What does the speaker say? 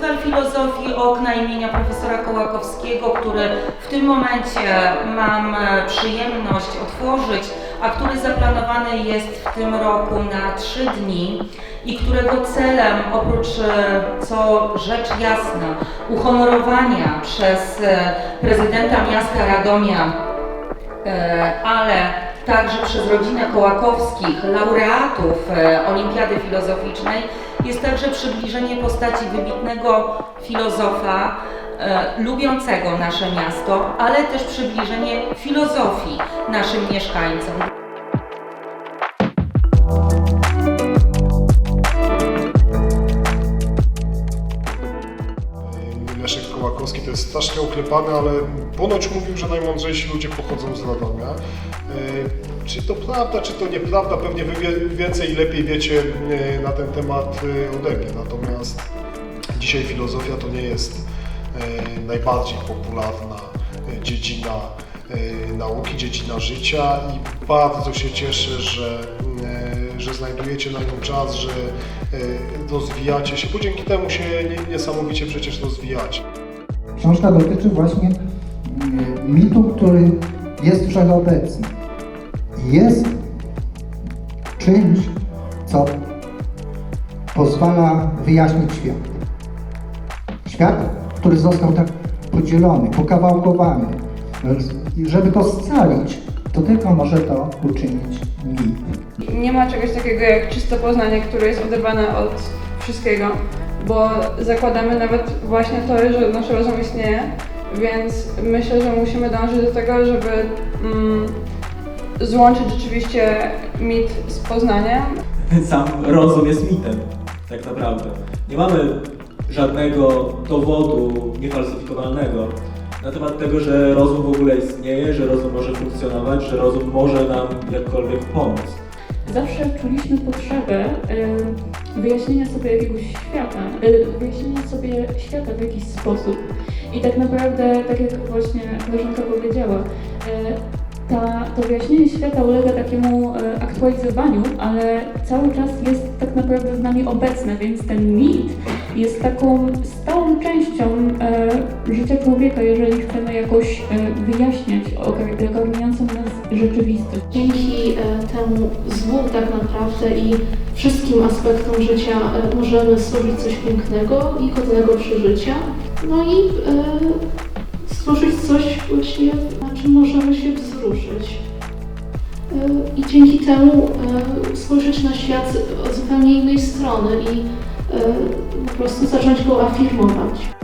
Festiwal Filozofii Okna imienia profesora Kołakowskiego, który w tym momencie mam e, przyjemność otworzyć, a który zaplanowany jest w tym roku na trzy dni i którego celem, oprócz e, co rzecz jasna, uhonorowania przez e, prezydenta miasta Radomia ale także przez rodzinę Kołakowskich, laureatów e, Olimpiady Filozoficznej, jest także przybliżenie postaci wybitnego filozofa, e, lubiącego nasze miasto, ale też przybliżenie filozofii naszym mieszkańcom. Jest strasznie oklepany, ale ponoć mówił, że najmądrzejsi ludzie pochodzą z Radomia. E, Czy to prawda, czy to nieprawda, pewnie wy więcej i lepiej wiecie e, na ten temat e, ode mnie. Natomiast dzisiaj filozofia to nie jest najbardziej popularna dziedzina nauki, dziedzina życia i bardzo się cieszę, że, że znajdujecie na nią czas, że rozwijacie się, bo dzięki temu się nie- niesamowicie przecież rozwijacie. Książka dotyczy właśnie mm, mitu, który jest wszechobecny. Jest czymś, co pozwala wyjaśnić świat. Świat, który został tak podzielony, pokawałkowany. Żeby go scalić, to tylko może to uczynić mit. Nie ma czegoś takiego jak czyste poznanie, które jest oderwane od wszystkiego, bo zakładamy nawet właśnie to, że nasz rozum istnieje, więc myślę, że musimy dążyć do tego, żeby mm, złączyć rzeczywiście mit z poznaniem. sam rozum jest mitem, tak naprawdę. Nie mamy żadnego dowodu niefalsyfikowalnego na temat tego, że rozum w ogóle istnieje, że rozum może funkcjonować, że rozum może nam jakkolwiek pomóc. Zawsze czuliśmy potrzebę wyjaśnienia sobie jakiegoś świata, y, wyjaśnienia sobie świata w jakiś sposób. I tak naprawdę, tak jak właśnie koleżanka powiedziała, y, ta, to wyjaśnienie świata ulega takiemu y, aktualizowaniu, ale cały czas jest tak naprawdę z nami obecne, więc ten mit jest taką stałą częścią życia człowieka, jeżeli chcemy jakoś wyjaśniać ogar- ogarniającą rzeczywistość. Dzięki e, temu złu tak naprawdę i wszystkim aspektom życia e, możemy stworzyć coś pięknego i godnego przeżycia. No i e, stworzyć coś właśnie, na czym możemy się wzruszyć. I dzięki temu spojrzeć na świat od zupełnie innej strony i po prostu zacząć go afirmować.